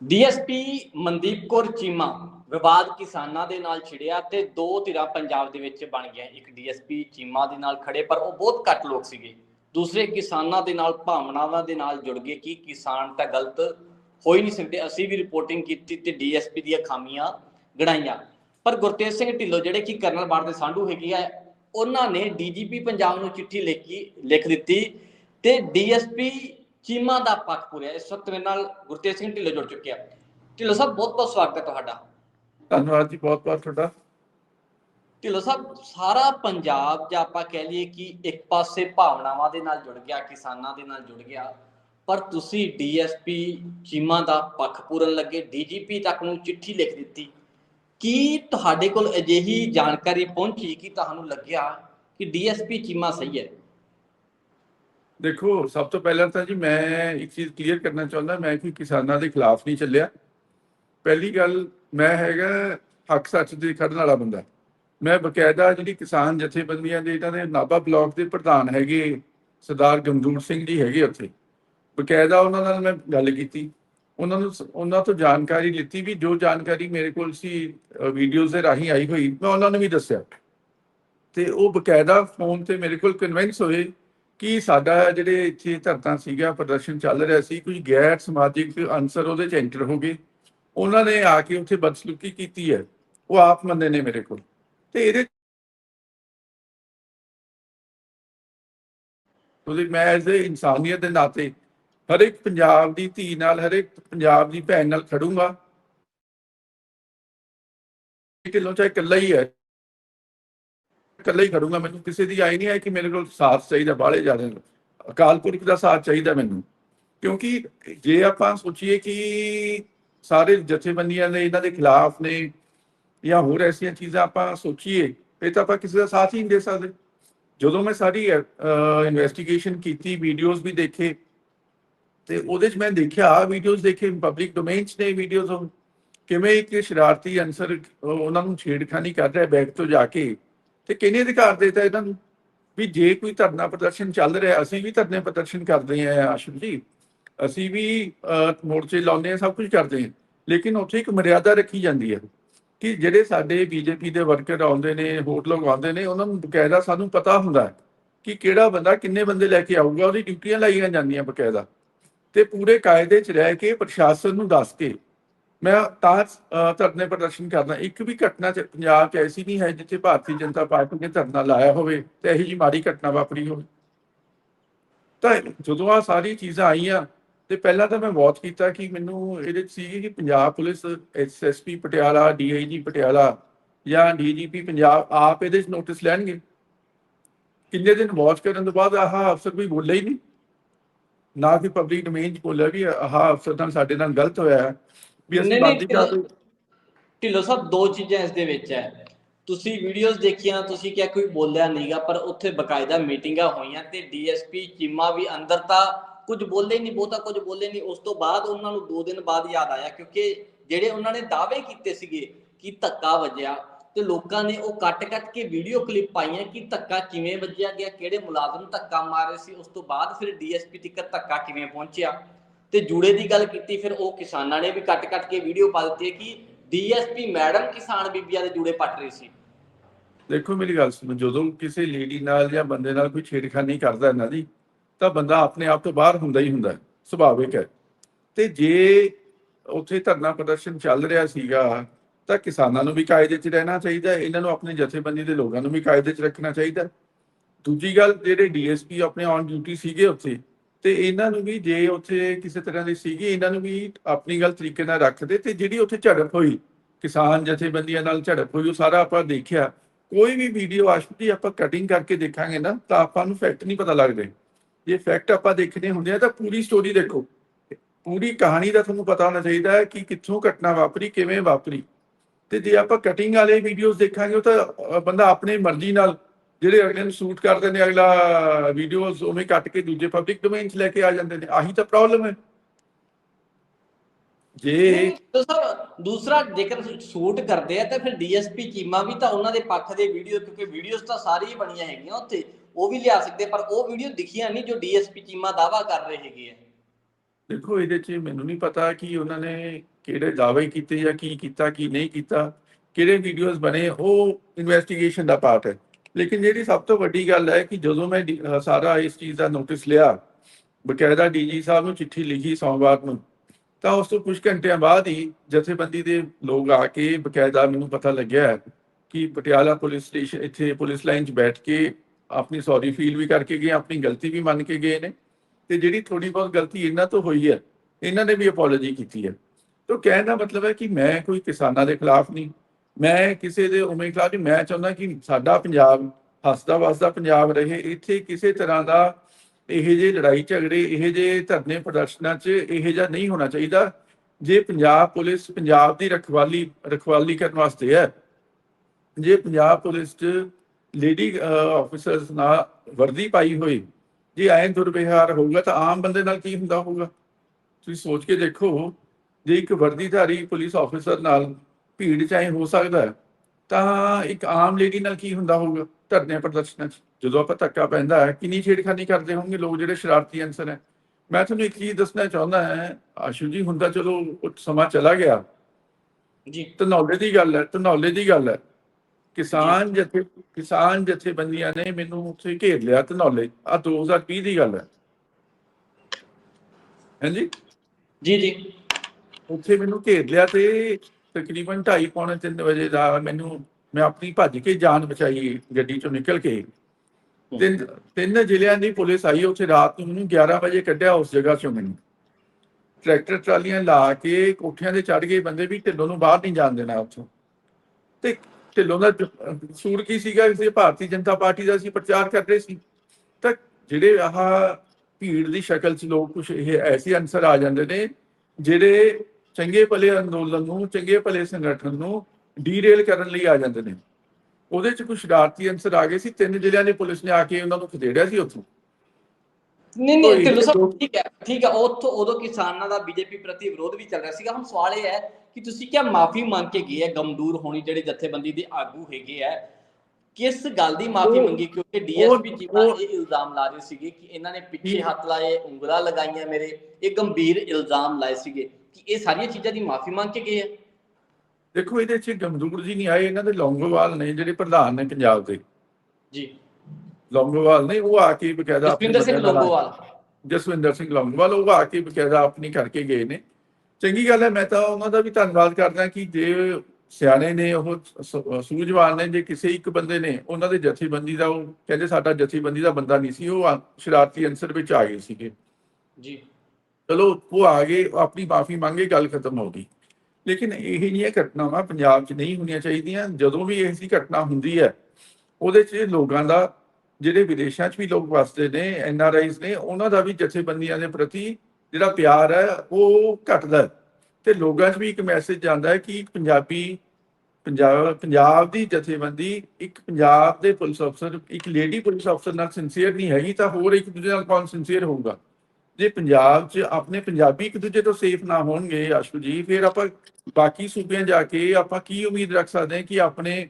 DSP Mandeep Kaur Cheema ਵਿਵਾਦ ਕਿਸਾਨਾਂ ਦੇ ਨਾਲ ਛਿੜਿਆ ਤੇ ਦੋ ਧਿਰਾਂ ਪੰਜਾਬ ਦੇ ਵਿੱਚ ਬਣ ਗਿਆ ਇੱਕ ਡੀਐਸਪੀ ਚੀਮਾ ਦੇ ਨਾਲ ਖੜੇ, ਪਰ ਉਹ ਬਹੁਤ ਘੱਟ ਲੋਕ ਸੀਗੇ। ਦੂਸਰੇ ਕਿਸਾਨਾਂ ਦੇ ਨਾਲ, ਭਾਵਨਾਵਾਂ ਦੇ ਨਾਲ ਜੁੜ ਗਏ ਕਿ ਕਿਸਾਨ ਤਾਂ ਗਲਤ ਹੋ ਹੀ ਨਹੀਂ ਸਕਦੇ। ਅਸੀਂ ਵੀ ਰਿਪੋਰਟਿੰਗ ਕੀਤੀ ਤੇ ਡੀਐਸਪੀ ਦੀਆਂ ਖਾਮੀਆਂ ਗਣਾਈਆਂ। ਪਰ ਗੁਰਤੇਜ ਸਿੰਘ ਢਿੱਲੋਂ ਜਿਹੜੇ ਕਿ ਕਰਨਲ ਬਾੜ ਦੇ ਸਾਂਢੂ ਹੈਗੇ ਆ, ਉਹਨਾਂ ਨੇ ਡੀਜੀਪੀ ਪੰਜਾਬ ਨੂੰ ਚਿੱਠੀ ਲਿਖੀ, ਲਿਖ ਦਿੱਤੀ ਤੇ ਡੀਐਸਪੀ ਚੀਮਾ ਦਾ ਪੱਖ ਪੂਰਿਆ। ਇਸ ਵਕਤ ਮੇਰੇ ਨਾਲ ਗੁਰਤੇਜ ਸਿੰਘ ਢਿੱਲੋਂ ਜੁੜ ਚੁੱਕਿਆ। ਢਿੱਲੋਂ ਸਾਹਿਬ ਬਹੁਤ ਬਹੁਤ ਸਵਾਗਤ ਹੈ ਤੁਹਾਡਾ। ਧੰਨਵਾਦ ਜੀ ਬਹੁਤ ਬਹੁਤ ਤੁਹਾਡਾ। ਢਿੱਲੋਂ ਸਾਹਿਬ ਸਾਰਾ ਪੰਜਾਬ ਜਾਂ ਆਪਾਂ ਕਹਿ ਲਈਏ ਕਿ ਇੱਕ ਪਾਸੇ ਭਾਵਨਾਵਾਂ ਦੇ ਨਾਲ ਜੁੜ ਗਿਆ ਕਿਸਾਨਾਂ ਦੇ ਨਾਲ ਜੁੜ ਗਿਆ ਪਰ ਤੁਸੀਂ ਡੀਐਸਪੀ ਚੀਮਾ ਦਾ ਪੱਖ ਪੂਰਨ ਲੱਗੇ ਡੀਜੀਪੀ ਤੱਕ ਨੂੰ ਚਿੱਠੀ ਲਿਖ ਦਿੱਤੀ। ਕੀ ਤੁਹਾਡੇ ਕੋਲ ਅਜਿਹੀ ਜਾਣਕਾਰੀ ਪਹੁੰਚੀ ਕਿ ਤੁਹਾਨੂੰ ਲੱਗਿਆ ਕਿ ਡੀਐਸਪੀ ਚੀਮਾ ਸਹੀ ਹੈ? ਦੇਖੋ, ਸਭ ਤੋਂ ਪਹਿਲਾਂ ਤਾਂ ਜੀ ਮੈਂ ਇੱਕ ਚੀਜ਼ ਕਲੀਅਰ ਕਰਨਾ ਚਾਹੁੰਦਾ, ਮੈਂ ਕੋਈ ਕਿਸਾਨਾਂ ਦੇ ਖਿਲਾਫ ਨਹੀਂ ਚੱਲਿਆ। ਪਹਿਲੀ ਗੱਲ, ਮੈਂ ਹੈਗਾ ਹੱਕ ਸੱਚ ਦੇ ਖੜਨ ਵਾਲਾ ਬੰਦਾ। ਮੈਂ ਬਕਾਇਦਾ ਜਿਹੜੀ ਕਿਸਾਨ ਜਥੇਬੰਦੀਆਂ ਦੇ, ਇਹਨਾਂ ਦੇ ਨਾਭਾ ਬਲਾਕ ਦੇ ਪ੍ਰਧਾਨ ਹੈਗੇ, ਸਰਦਾਰ ਗਮਦੂਰ ਸਿੰਘ ਜੀ ਹੈਗੇ ਉੱਥੇ। ਬਕਾਇਦਾ ਉਹਨਾਂ ਨਾਲ ਮੈਂ ਗੱਲ ਕੀਤੀ। ਉਹਨਾਂ ਨੂੰ ਉਹਨਾਂ ਤੋਂ ਜਾਣਕਾਰੀ ਲਿੱਤੀ ਵੀ ਜੋ ਜਾਣਕਾਰੀ ਮੇਰੇ ਕੋਲ ਸੀ ਵੀਡੀਓਜ਼ ਦੇ ਰਾਹੀਂ ਆਈ ਹੋਈ, ਮੈਂ ਉਹਨਾਂ ਨੂੰ ਵੀ ਦੱਸਿਆ। ਤੇ ਉਹ ਬਕਾਇਦਾ ਫੋਨ ਤੇ ਮੇਰੇ ਕੋਲ ਕਨਵਿੰਸ ਹੋਏ ਕਿ ਸਾਡਾ ਜਿਹੜੇ ਇੱਥੇ ਧਰਨਾ ਸੀਗਾ ਪ੍ਰਦਰਸ਼ਨ ਚੱਲ ਰਿਹਾ ਸੀ ਕੁਝ ਗੈਰ ਸਮਾਜਿਕ ਅਨਸਰ ਉਹਦੇ ਚ ਐਂਟਰ ਹੋ ਗਏ। ਉਹਨਾਂ ਨੇ ਆ ਕੇ ਉੱਥੇ ਬਦਸਲੂਕੀ ਕੀਤੀ ਹੈ। ਉਹ ਆਪ ਮੰਨੇ ਨੇ ਮੇਰੇ ਕੋਲ। ਤੇ ਇਹਦੇ ਉਹਦੇ ਮੈਂ ਐਜ਼ ਅ ਇਨਸਾਨੀਅਤ ਦੇ ਨਾਤੇ ਹਰ ਇੱਕ ਪੰਜਾਬ ਦੀ ਧੀ ਨਾਲ ਹਰ ਇੱਕ ਪੰਜਾਬ ਦੀ ਭੈਣ ਨਾਲ ਖੜੂੰਗਾ। ਢਿੱਲੋਂ ਚਾਹੇ ਇਕੱਲਾ ਹੀ ਹੈ। ਇਕੱਲੇ ਹੀ ਖੜੂੰਗਾ ਮੈਨੂੰ। ਕਿਸੇ ਦੀ ਆਈ ਨਹੀਂ ਹੈ ਕਿ ਮੇਰੇ ਕੋਲ ਸਾਥ ਚਾਹੀਦਾ, ਬਾਹਲੇ ਜਾਣੇ ਅਕਾਲ ਪੁਰਖ ਦਾ ਸਾਥ ਚਾਹੀਦਾ ਮੈਨੂੰ। ਕਿਉਂਕਿ ਜੇ ਆਪਾਂ ਸੋਚੀਏ ਕਿ ਸਾਰੇ ਜਥੇਬੰਦੀਆਂ ਨੇ, ਇਹਨਾਂ ਦੇ ਖਿਲਾਫ ਨੇ ਜਾਂ ਹੋਰ ਐਸੀਆਂ ਚੀਜ਼ਾਂ ਆਪਾਂ ਸੋਚੀਏ, ਇਹ ਤਾਂ ਆਪਾਂ ਕਿਸੇ ਦਾ ਸਾਥ ਹੀ ਨਹੀਂ ਦੇ ਸਕਦੇ। ਜਦੋਂ ਮੈਂ ਸਾਰੀ ਇਨਵੈਸਟੀਗੇਸ਼ਨ ਕੀਤੀ ਵੀਡੀਓਜ਼ ਵੀ ਦੇਖੇ, ਤੇ ਉਹਦੇ 'ਚ ਮੈਂ ਦੇਖਿਆ ਵੀਡੀਓਜ਼ ਦੇਖੇ ਪਬਲਿਕ ਡੋਮੇਨ 'ਚ ਨੇ ਵੀਡੀਓਜ਼ ਕਿਵੇਂ ਇੱਕ ਸ਼ਰਾਰਤੀ ਅਨਸਰ ਉਹਨਾਂ ਨੂੰ ਛੇੜਖਾਨੀ ਕਰ ਰਿਹਾ, ਬੈਕ ਤੋਂ ਜਾ ਕੇ। ਤੇ ਕਿਹਨੇ ਅਧਿਕਾਰ ਦਿੱਤਾ ਇਹਨਾਂ ਨੂੰ? ਵੀ ਜੇ ਕੋਈ ਧਰਨਾ ਪ੍ਰਦਰਸ਼ਨ ਚੱਲ ਰਿਹਾ, ਅਸੀਂ ਵੀ ਧਰਨੇ ਪ੍ਰਦਰਸ਼ਨ ਕਰਦੇ ਹਾਂ ਆਸ਼ਿਕ ਜੀ। ਅਸੀਂ ਵੀ ਮੋਰਚੇ ਲਾਉਂਦੇ ਹਾਂ, ਸਭ ਕੁਝ ਕਰਦੇ ਹਾਂ। ਲੇਕਿਨ ਉੱਥੇ ਇੱਕ ਮਰਿਆਦਾ ਰੱਖੀ ਜਾਂਦੀ ਹੈ ਕਿ ਜਿਹੜੇ ਸਾਡੇ ਬੀਜੇਪੀ ਦੇ ਵਰਕਰ ਆਉਂਦੇ ਨੇ ਹੋਰ ਲੋਕ ਆਉਂਦੇ ਨੇ, ਉਹਨਾਂ ਨੂੰ ਬਕਾਇਦਾ ਸਾਨੂੰ ਪਤਾ ਹੁੰਦਾ ਹੈ ਕਿ ਕਿਹੜਾ ਬੰਦਾ ਕਿੰਨੇ ਬੰਦੇ ਲੈ ਕੇ ਆਊਗਾ, ਉਹਦੀ ਡਿਊਟੀਆਂ ਲਾਈਆਂ ਜਾਂਦੀਆਂ ਬਕਾਇਦਾ। ਤੇ ਪੂਰੇ ਕਾਇਦੇ 'ਚ ਰਹਿ ਕੇ, ਪ੍ਰਸ਼ਾਸਨ ਨੂੰ ਦੱਸ ਕੇ ਮੈਂ ਤਾਂ ਧਰਨੇ ਪ੍ਰਦਰਸ਼ਨ ਕਰਨਾ ਇੱਕ ਵੀ ਘਟਨਾ ਚ ਪੰਜਾਬ 'ਚ ਐਸੀ ਨਹੀਂ ਹੈ ਜਿੱਥੇ ਭਾਰਤੀ ਜਨਤਾ ਪਾਰਟੀ ਨੇ ਧਰਨਾ ਲਾਇਆ ਹੋਵੇ ਤੇ ਇਹੋ ਜਿਹੀ ਮਾੜੀ ਘਟਨਾ ਵਾਪਰੀ ਹੋਵੇ। ਤਾਂ ਜਦੋਂ ਆ ਸਾਰੀ ਚੀਜ਼ਾਂ ਆਈਆਂ ਤੇ ਪਹਿਲਾਂ ਤਾਂ ਮੈਂ ਵਾਚ ਕੀਤਾ ਕਿ ਮੈਨੂੰ ਇਹਦੇ 'ਚ ਸੀ ਕਿ Punjab police SSP Patiala DIG Patiala ਜਾਂ ਡੀਜੀਪੀ ਪੰਜਾਬ, ਆਪ ਇਹਦੇ 'ਚ ਨੋਟਿਸ ਲੈਣਗੇ। ਕਿੰਨੇ ਦਿਨ ਵਾਚ ਕਰਨ ਤੋਂ ਬਾਅਦ ਆਹ ਅਫਸਰ ਕੋਈ ਬੋਲੇ ਹੀ ਨਹੀਂ। ਨਾ ਕਿ ਪਬਲਿਕ ਡੋਮੇਨ 'ਚ ਬੋਲਿਆ ਵੀ ਆਹ ਅਫਸਰ ਨਾਲ ਸਾਡੇ ਨਾਲ ਗਲਤ ਹੋਇਆ। ਹੈ ਵੀ ਅਸੀਂ ਬੰਦੀ ਕਰ ਢਿੱਲੋਂ- ਢਿੱਲੋਂ ਸਾਹਿਬ ਦੋ ਚੀਜ਼ਾਂ ਇਸ ਦੇ ਵਿੱਚ ਹੈ। ਤੁਸੀਂ ਵੀਡੀਓਜ਼ ਦੇਖੀਆਂ ਤੁਸੀਂ ਕਿਹਾ ਕੋਈ ਬੋਲਿਆ ਨਹੀਂਗਾ ਪਰ ਉੱਥੇ ਬਕਾਇਦਾ ਮੀਟਿੰਗਾਂ ਹੋਈਆਂ ਤੇ ਡੀਐਸਪੀ ਚੀਮਾ ਵੀ ਅੰਦਰ ਤਾਂ ਕੁਝ ਬੋਲੇ ਨਹੀਂ ਬਹੁਤਾ ਕੁਝ ਬੋਲੇ ਨਹੀਂ। ਉਸ ਤੋਂ ਬਾਅਦ ਉਹਨਾਂ ਨੂੰ 2 ਦਿਨ ਬਾਅਦ ਯਾਦ ਆਇਆ ਕਿਉਂਕਿ ਜਿਹੜੇ ਉਹਨਾਂ ਨੇ ਦਾਅਵੇ ਕੀਤੇ ਸੀਗੇ ਕਿ ਧੱਕਾ ਵੱਜਿਆ ਤੇ ਲੋਕਾਂ ਨੇ ਉਹ ਕੱਟ-ਕੱਟ ਕੇ ਵੀਡੀਓ ਕਲਿੱਪ ਪਾਈਆਂ ਕਿ ਧੱਕਾ ਕਿਵੇਂ ਵੱਜਿਆ ਗਿਆ ਕਿਹੜੇ ਮੁਲਾਜ਼ਮ ਧੱਕਾ ਮਾਰੇ ਸੀ। ਉਸ ਤੋਂ ਬਾਅਦ ਫਿਰ ਡੀਐਸਪੀ ਤੱਕ ਧੱਕਾ ਕਿਵੇਂ ਪਹੁੰਚਿਆ? ਤੇ ਜੂੜੇ ਦੀ ਗੱਲ ਕੀਤੀ, ਫਿਰ ਉਹ ਕਿਸਾਨਾਂ ਨੇ ਵੀ ਕੱਟ-ਕੱਟ ਕੇ ਵੀਡੀਓ ਪਾ ਦਿੱਤੀ ਕਿ ਡੀਐਸਪੀ ਮੈਡਮ ਕਿਸਾਨ ਬੀਬੀਆਂ ਦੇ ਜੂੜੇ ਪੱਟ ਰਹੀ ਸੀ। ਦੇਖੋ ਮੇਰੀ ਗੱਲ ਸੁਣੋ, ਜਦੋਂ ਕਿਸੇ ਲੇਡੀ ਨਾਲ ਜਾਂ ਬੰਦੇ ਨਾਲ ਕੋਈ ਛੇੜਖਾਨੀ ਕਰਦਾ ਨਾ ਜੀ ਤਾਂ ਬੰਦਾ ਆਪਣੇ ਆਪ ਤੋਂ ਬਾਹਰ ਹੁੰਦਾ ਹੀ ਹੁੰਦਾ ਸੁਭਾਵਿਕ ਹੈ। ਤੇ ਜੇ ਉੱਥੇ ਧਰਨਾ ਪ੍ਰਦਰਸ਼ਨ ਚੱਲ ਰਿਹਾ ਸੀਗਾ, ਤਾਂ ਕਿਸਾਨਾਂ ਨੂੰ ਵੀ ਕਾਇਦੇ 'ਚ ਰਹਿਣਾ ਚਾਹੀਦਾ ਇਹਨਾਂ ਨੂੰ ਆਪਣੇ ਜਥੇਬੰਦੀ ਦੇ ਲੋਕਾਂ ਨੂੰ ਵੀ ਕਾਇਦੇ 'ਚ ਰੱਖਣਾ ਚਾਹੀਦਾ ਦੂਜੀ ਗੱਲ, ਜਿਹੜੇ ਡੀਐਸਪੀ ਆਪਣੇ ਔਨ ਡਿਊਟੀ ਸੀਗੇ ਉੱਥੇ ਤੇ ਇਹਨਾਂ ਨੂੰ ਵੀ ਜੇ ਉੱਥੇ ਕਿਸੇ ਤਰ੍ਹਾਂ ਦੀ ਸੀਗੀ, ਇਹਨਾਂ ਨੂੰ ਵੀ ਆਪਣੀ ਗੱਲ ਤਰੀਕੇ ਨਾਲ ਰੱਖਦੇ ਤੇ ਜਿਹੜੀ ਉੱਥੇ ਝੜਪ ਹੋਈ, ਕਿਸਾਨ ਜਥੇਬੰਦੀਆਂ ਨਾਲ ਝੜਪ ਹੋਈ, ਉਹ ਸਾਰਾ ਆਪਾਂ ਦੇਖਿਆ। ਕੋਈ ਵੀ ਵੀਡੀਓ ਆਸ਼ਪਤੀ ਆਪਾਂ ਕਟਿੰਗ ਕਰਕੇ ਦੇਖਾਂਗੇ ਨਾ, ਤਾਂ ਆਪਾਂ ਨੂੰ ਫੈਕਟ ਨਹੀਂ ਪਤਾ ਲੱਗਦੇ। ਜੇ ਫੈਕਟ ਆਪਾਂ ਦੇਖਣੇ ਹੁੰਦੇ ਆ, ਤਾਂ ਪੂਰੀ ਸਟੋਰੀ ਦੇਖੋ। ਪੂਰੀ ਕਹਾਣੀ ਦਾ ਤੁਹਾਨੂੰ ਪਤਾ ਹੋਣਾ ਚਾਹੀਦਾ ਹੈ ਕਿ ਕਿੱਥੋਂ ਘਟਨਾ ਵਾਪਰੀ, ਕਿਵੇਂ ਵਾਪਰੀ। ਤੇ ਜੇ ਆਪਾਂ ਕਟਿੰਗ ਵਾਲੇ ਵੀਡੀਓਜ਼ ਦੇਖਾਂਗੇ, ਉਹ ਤਾਂ ਬੰਦਾ ਆਪਣੇ ਮਰਜ਼ੀ ਨਾਲ ਜਿਹੜੇ ਅਗਲੇ ਨੂੰ ਸ਼ੂਟ ਕਰਦੇ ਨੇ ਅਗਲਾ ਵੀਡੀਓਜ਼ ਉਵੇਂ ਕੱਟ ਕੇ ਦੂਜੇ ਪਬਲਿਕ ਡੋਮੇਨ 'ਚ ਲੈ ਕੇ ਆ ਜਾਂਦੇ ਨੇ ਆਹੀ ਤਾਂ ਪ੍ਰੋਬਲਮ ਹੈ। ਜੇ ਸਰ ਦੂਸਰਾ ਜੇਕਰ ਸ਼ੂਟ ਕਰਦੇ ਆ ਤਾਂ ਫਿਰ ਡੀਐਸਪੀ ਚੀਮਾ ਵੀ ਤਾਂ ਉਹਨਾਂ ਦੇ ਪੱਖ ਦੇ ਵੀਡੀਓ ਕਿਉਂਕਿ ਵੀਡੀਓਜ਼ ਤਾਂ ਸਾਰੀ ਬਣੀਆਂ ਹੈਗੀਆਂ ਉੱਥੇ ਉਹ ਵੀ ਲਿਆ ਸਕਦੇ ਪਰ ਉਹ ਵੀਡੀਓ ਦਿਖੀਆਂ ਨਹੀਂ ਜੋ ਡੀਐਸਪੀ ਚੀਮਾ ਦਾਵਾ ਕਰ ਰਹੇ ਹੈਗੇ ਆ। ਦੇਖੋ ਇਹਦੇ 'ਚ ਮੈਨੂੰ ਨਹੀਂ ਪਤਾ ਕਿ ਉਹਨਾਂ ਨੇ ਕਿਹੜੇ ਦਾਅਵੇ ਕੀਤੇ ਜਾਂ ਕੀ ਕੀਤਾ ਕੀ ਨਹੀਂ ਕੀਤਾ ਕਿਹੜੇ ਵੀਡੀਓਜ਼ ਬਣੇ ਉਹ ਇਨਵੈਸਟੀਗੇਸ਼ਨ ਦਾ ਪਾਰਟ ਹੈ। ਲੇਕਿਨ ਜਿਹੜੀ ਸਭ ਤੋਂ ਵੱਡੀ ਗੱਲ ਹੈ ਕਿ ਜਦੋਂ ਮੈਂ ਡੀ- ਸਾਰਾ ਇਸ ਚੀਜ਼ ਦਾ ਨੋਟਿਸ ਲਿਆ, ਬਕਾਇਦਾ ਡੀਜੀ ਸਾਹਿਬ ਨੂੰ ਚਿੱਠੀ ਲਿਖੀ ਸੋਮਵਾਰ ਨੂੰ, ਤਾਂ ਉਸ ਤੋਂ ਕੁਝ ਘੰਟਿਆਂ ਬਾਅਦ ਹੀ ਜਥੇਬੰਦੀ ਦੇ ਲੋਕ ਆ ਕੇ ਬਕਾਇਦਾ ਮੈਨੂੰ ਪਤਾ ਲੱਗਿਆ ਕਿ ਪਟਿਆਲਾ ਪੁਲਿਸ ਸਟੇਸ਼ਨ ਇੱਥੇ ਪੁਲਿਸ ਲਾਈਨ 'ਚ ਬੈਠ ਕੇ ਆਪਣੀ ਸੌਰੀ ਫੀਲ ਵੀ ਕਰਕੇ ਗਏ, ਆਪਣੀ ਗਲਤੀ ਵੀ ਮੰਨ ਕੇ ਗਏ ਨੇ ਤੇ ਜਿਹੜੀ ਥੋੜੀ ਬਹੁਤ ਗਲਤੀ ਇਹਨਾਂ ਤੋਂ ਹੋਈ ਹੈ, ਇਹਨਾਂ ਨੇ ਵੀ ਅਪੋਲੋਜੀ ਕੀਤੀ ਹੈ। ਤਾਂ ਕਹਿਣ ਦਾ ਮਤਲਬ ਹੈ ਕਿ ਮੈਂ ਕੋਈ ਕਿਸਾਨਾਂ ਦੇ ਖਿਲਾਫ ਨਹੀਂ ਮੈਂ ਕਿਸੇ ਦੇ ਉਮੀਦ ਖਿਲਾਫ ਨਹੀਂ, ਮੈਂ ਚਾਹੁੰਦਾ ਕਿ ਸਾਡਾ ਪੰਜਾਬ ਹੱਸਦਾ ਵਸਦਾ ਪੰਜਾਬ ਰਹੇ, ਇੱਥੇ ਕਿਸੇ ਤਰ੍ਹਾਂ ਦਾ ਇਹ ਜੇ ਲੜਾਈ ਝਗੜੇ, ਇਹ ਜੇ ਧਰਨੇ ਪ੍ਰਦਰਸ਼ਨਾਂ 'ਚ ਇਹ ਜਿਹਾ ਨਹੀਂ ਹੋਣਾ ਚਾਹੀਦਾ, ਜੇ ਪੰਜਾਬ ਪੁਲਿਸ ਪੰਜਾਬ ਦੀ ਰਖਵਾਲੀ ਰਖਵਾਲੀ ਕਰਨ ਵਾਸਤੇ ਹੈ। ਜੇ ਪੰਜਾਬ ਪੁਲਿਸ 'ਚ ਲੇਡੀ ਆਫੀਸਰਸ ਨਾਲ ਵਰਦੀ ਪਾਈ ਹੋਈ, ਜੇ ਐਂ ਦੁਰਵਿਹਾਰ ਹੋਊਗਾ ਤਾਂ ਆਮ ਬੰਦੇ ਨਾਲ ਕੀ ਹੁੰਦਾ ਹੋਊਗਾ? ਤੁਸੀਂ ਸੋਚ ਕੇ ਦੇਖੋ, ਜੇ ਇੱਕ ਵਰਦੀਧਾਰੀ ਪੁਲਿਸ ਆਫੀਸਰ ਨਾਲ ਭੀੜ ਚਾਹੇ ਹੋ ਸਕਦਾ ਤਾਂ ਇੱਕ ਆਮ ਲੇਡੀ ਨਾਲ ਕੀ ਹੁੰਦਾ ਹੋਊਗਾ ਧਰਨੇ ਪ੍ਰਦਰਸ਼ਨਾਂ 'ਚ? ਜਦੋਂ ਆਪਾਂ ਧੱਕਾ ਪੈਂਦਾ ਹੈ ਕਿੰਨੀ ਛੇੜਖਾਨੀ ਕਰਦੇ ਹੋਣਗੇ ਲੋਕ ਜਿਹੜੇ ਸ਼ਰਾਰਤੀ ਅਨਸਰ ਹੈ? ਮੈਂ ਤੁਹਾਨੂੰ ਇੱਕ ਚੀਜ਼ ਦੱਸਣਾ ਚਾਹੁੰਦਾ ਹਾਂ ਆਸ਼ੂ ਜੀ ਹੁੰਦਾ ਚਲੋ ਉਹ ਸਮਾਂ ਚਲਾ ਗਿਆ। ਜੀ। ਧਨੌਲੇ ਦੀ ਗੱਲ ਹੈ ਧਨੌਲੇ ਦੀ ਗੱਲ ਹੈ। ਕਿਸਾਨ ਜਥੇ ਕਿਸਾਨ ਜਥੇਬੰਦੀਆਂ ਨੇ ਮੈਨੂੰ ਉੱਥੇ ਘੇਰ ਲਿਆ ਧਨੌਲੇ। ਆ 2020 ਦੀ ਗੱਲ ਹੈ। ਹਾਂਜੀ ਜੀ ਜੀ। ਉੱਥੇ ਮੈਨੂੰ ਘੇਰ ਲਿਆ ਤੇ ਤਕਰੀਬਨ 2:30 ਪੌਣੇ 3 ਵਜੇ ਦਾ ਮੈਨੂੰ ਮੈਂ ਆਪਣੀ ਭੱਜ ਕੇ ਜਾਨ ਬਚਾਈ ਗੱਡੀ ਚੋਂ ਨਿਕਲ ਕੇ। ਤਿੰਨ ਤਿੰਨ ਜ਼ਿਲ੍ਹਿਆਂ ਦੀ ਪੁਲਿਸ ਆਈ ਉੱਥੇ ਰਾਤ ਨੂੰ ਮੈਨੂੰ 11 ਵਜੇ ਕੱਢਿਆ ਉਸ ਜਗ੍ਹਾ ਚੋਂ ਮੈਨੂੰ। ਟਰੈਕਟਰ ਟਰਾਲੀਆਂ ਲਾ ਕੇ ਕੋਠਿਆਂ ਤੇ ਚੜ ਗਏ ਬੰਦੇ ਵੀ ਢਿੱਲੋਂ ਨੂੰ ਬਾਹਰ ਨਹੀਂ ਜਾਣ ਦੇਣਾ ਉੱਥੋਂ। ਤੇ ਢਿੱਲੋਂ ਦਾ ਸੂਰ ਕੀ ਸੀਗਾ? ਕਿ ਭਾਰਤੀ ਜਨਤਾ ਪਾਰਟੀ ਦਾ ਸੀ ਪ੍ਰਚਾਰ ਕਰ ਰਹੇ ਸੀ। ਤਾਂ ਜਿਹੜੇ ਆਹ ਭੀੜ ਦੀ ਸ਼ਕਲ 'ਚ ਲੋਕ ਕੁਝ ਇਹ ਐਸੇ ਅਨਸਰ ਆ ਜਾਂਦੇ ਨੇ ਜਿਹੜੇ ਚੰਗੇ ਭਲੇ ਅੰਦੋਲਨ ਨੂੰ ਚੰਗੇ ਭਲੇ ਸੰਗਠਨ ਨੂੰ ਡੀਰੇਲ ਕਰਨ ਲਈ ਆ ਜਾਂਦੇ ਨੇ। ਉਹਦੇ 'ਚ ਕੁਝ ਸ਼ਰਾਰਤੀ ਅਨਸਰ ਆ ਗਏ ਸੀ ਤਿੰਨ ਜ਼ਿਲ੍ਹਿਆਂ ਦੀ ਪੁਲਿਸ ਨੇ ਆ ਕੇ ਉਹਨਾਂ ਨੂੰ ਖਦੇੜਿਆ ਸੀ ਉੱਥੋਂ। ਨਹੀਂ ਨਹੀਂ ਢਿੱਲੋਂ ਸਾਹਿਬ ਠੀਕ ਹੈ ਠੀਕ ਹੈ ਉੱਥੋਂ ਉਦੋਂ ਕਿਸਾਨਾਂ ਦਾ ਬੀਜੇਪੀ ਪ੍ਰਤੀ ਵਿਰੋਧ ਵੀ ਚੱਲ ਰਿਹਾ ਸੀਗਾ। ਹੁਣ ਸਵਾਲ ਇਹ ਹੈ ਕਿ ਤੁਸੀਂ ਕਿਆ ਮਾਫੀ ਮੰਗ ਕੇ ਗਏ ਹੈ? ਗਮਦੂਰ ਹੋਣੀ ਜਿਹੜੇ ਜਥੇਬੰਦੀ ਦੇ ਆਗੂ ਹੈਗੇ ਹੈ ਕਿਸ ਗੱਲ ਦੀ ਮਾਫੀ ਮੰਗੀ? ਕਿਉਂਕਿ ਡੀਐਸਪੀ ਉਹ- ਇਹ ਇਲਜ਼ਾਮ ਲਾ ਰਹੇ ਸੀਗੇ ਕਿ ਇਹਨਾਂ ਨੇ ਪਿੱਛੇ। ਹੱਥ ਲਾਏ ਉਂਗਲਾਂ ਲਗਾਈਆਂ ਮੇਰੇ ਇਹ ਗੰਭੀਰ ਇਲਜ਼ਾਮ ਲਾਏ ਸੀਗੇ। ਕਿ ਇਹ ਸਾਰੀਆਂ ਚੀਜ਼ਾਂ ਦੀ ਮਾਫੀ ਮੰਗ ਕੇ ਗਏ ਹੈ ਦੇਖੋ ਇਹਦੇ 'ਚ ਗਮਦੂਰ ਜੀ ਨਹੀਂ ਆਏ ਇਹਨਾਂ ਦੇ ਲੌਂਗੋਵਾਲ ਨੇ ਜਿਹੜੇ ਪ੍ਰਧਾਨ ਨੇ ਪੰਜਾਬ ਦੇ। ਜੀ। ਲੌਂਗੋਵਾਲ ਨੇ ਉਹ ਆ ਕੇ ਬਕਾਇਦਾ ਜਸਵਿੰਦਰ ਸਿੰਘ ਲੋਗੋਵਾਲ। ਜਸਵਿੰਦਰ ਸਿੰਘ ਲੌਂਗੋਵਾਲ ਉਹ ਆ ਕੇ ਬਕਾਇਦਾ ਆਪਣੀ ਕਰਕੇ ਗਏ ਨੇ। ਚੰਗੀ ਗੱਲ ਹੈ ਮੈਂ ਤਾਂ ਉਹਨਾਂ ਦਾ ਵੀ ਧੰਨਵਾਦ ਕਰਦਾ ਕਿ ਜੇ ਸਿਆਣੇ ਨੇ ਉਹ ਸੂਝਵਾਨ ਨੇ ਜੇ ਕਿਸੇ ਇੱਕ ਬੰਦੇ ਨੇ ਉਹਨਾਂ ਦੇ ਜਥੇਬੰਦੀ ਦਾ ਉਹ ਕਹਿੰਦੇ ਸਾਡਾ ਜਥੇਬੰਦੀ ਦਾ ਬੰਦਾ ਨਹੀਂ ਸੀ ਉਹ ਆ- ਸ਼ਰਾਰਤੀ ਅੰਸਰ ਵਿੱਚ ਆ ਗਏ ਸੀਗੇ। ਜੀ। ਚਲੋ ਉਹ ਆ ਗਏ ਆਪਣੀ ਮਾਫੀ ਮੰਗੇ ਗੱਲ ਖਤਮ ਹੋ ਗਈ। ਲੇਕਿਨ ਇਹ ਜਿਹੀਆਂ ਘਟਨਾਵਾਂ ਪੰਜਾਬ 'ਚ ਨਹੀਂ ਹੋਣੀਆਂ ਚਾਹੀਦੀਆਂ। ਜਦੋਂ ਵੀ ਇਹ ਜਿਹੀ ਘਟਨਾ ਹੁੰਦੀ ਹੈ, ਉਹਦੇ 'ਚ ਲੋਕਾਂ ਦਾ, ਜਿਹੜੇ ਵਿਦੇਸ਼ਾਂ 'ਚ ਵੀ ਲੋਕ ਵਸਦੇ ਨੇ ਐਨ ਆਰ ਆਈਜ਼ ਨੇ, ਉਹਨਾਂ ਦਾ ਵੀ ਜਥੇਬੰਦੀਆਂ ਦੇ ਪ੍ਰਤੀ ਜਿਹੜਾ ਪਿਆਰ ਹੈ, ਉਹ ਘਟਦਾ ਹੈ। ਤੇ ਲੋਕਾਂ 'ਚ ਵੀ ਇੱਕ ਮੈਸੇਜ ਜਾਂਦਾ ਹੈ ਕਿ ਇੱਕ ਪੰਜਾਬੀ, ਪੰਜਾਬ ਪੰਜਾਬ ਦੀ ਜਥੇਬੰਦੀ, ਇੱਕ ਪੰਜਾਬ ਦੇ ਪੁਲਿਸ ਅਫਸਰ ਇੱਕ ਲੇਡੀ ਪੁਲਿਸ ਅਫਸਰ ਨਾਲ ਸਿੰਸੀਅਰ ਨਹੀਂ ਹੈਗੀ, ਤਾਂ ਹੋਰ ਇੱਕ ਦੂਜੇ ਨਾਲ ਕੌਣ ਸਿੰਸੀਅਰ ਹੋਊਗਾ? ਜੇ ਪੰਜਾਬ 'ਚ ਆਪਣੇ ਪੰਜਾਬੀ ਇੱਕ ਦੂਜੇ ਤੋਂ ਸੇਫ ਨਾ ਹੋਣਗੇ ਆਸ਼ੂ ਜੀ ਫਿਰ ਆਪਾਂ ਬਾਕੀ ਸੂਬਿਆਂ ਜਾ ਕੇ ਆਪਾਂ ਕੀ ਉਮੀਦ ਰੱਖ ਸਕਦੇ ਹਾਂ ਕਿ ਆਪਣੇ